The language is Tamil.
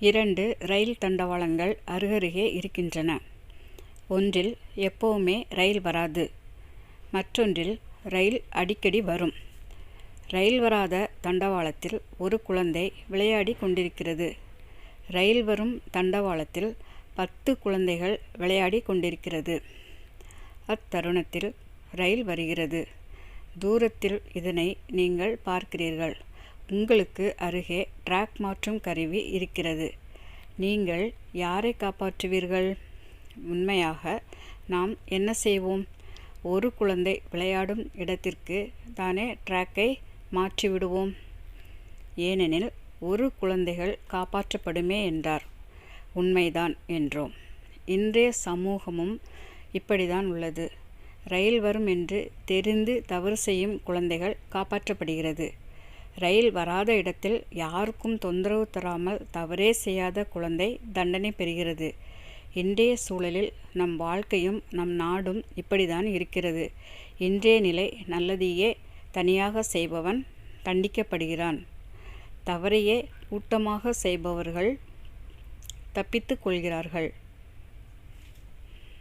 இரண்டு ரயில் தண்டவாளங்கள் அருகருகே இருக்கின்றன. ஒன்றில் எப்போவுமே ரயில் வராது. மற்றொன்றில் ரயில் அடிக்கடி வரும். ரயில் வராத தண்டவாளத்தில் ஒரு குழந்தை விளையாடி கொண்டிருக்கிறது. ரயில் வரும் தண்டவாளத்தில் பத்து குழந்தைகள் விளையாடி கொண்டிருக்கிறது. அத்தருணத்தில் ரயில் வருகிறது. தூரத்தில் இதனை நீங்கள் பார்க்கிறீர்கள். உங்களுக்கு அருகே ட்ராக் மாற்றும் கருவி இருக்கிறது. நீங்கள் யாரை காப்பாற்றுவீர்கள்? உண்மையாக நாம் என்ன செய்வோம்? ஒரு குழந்தை விளையாடும் இடத்திற்கு தானே ட்ராக்கை மாற்றிவிடுவோம். ஏனெனில் ஒரு குழந்தைகள் காப்பாற்றப்படுமே என்றார். உண்மைதான் என்றோம். இன்றைய சமூகமும் இப்படிதான் உள்ளது. ரயில் வரும் என்று தெரிந்து தவறு செய்யும் குழந்தைகள் காப்பாற்றப்படுகிறது. ரயில் வராத இடத்தில் யாருக்கும் தொந்தரவு தராமல் தவறே செய்யாத குழந்தை தண்டனை பெறுகிறது. இன்றைய சூழலில் நம் வாழ்க்கையும் நம் நாடும் இப்படித்தான் இருக்கிறது. இன்றைய நிலை நல்லதையே தனியாக செய்பவன் தண்டிக்கப்படுகிறான். தவறையே கூட்டமாக செய்பவர்கள் தப்பித்து கொள்கிறார்கள்.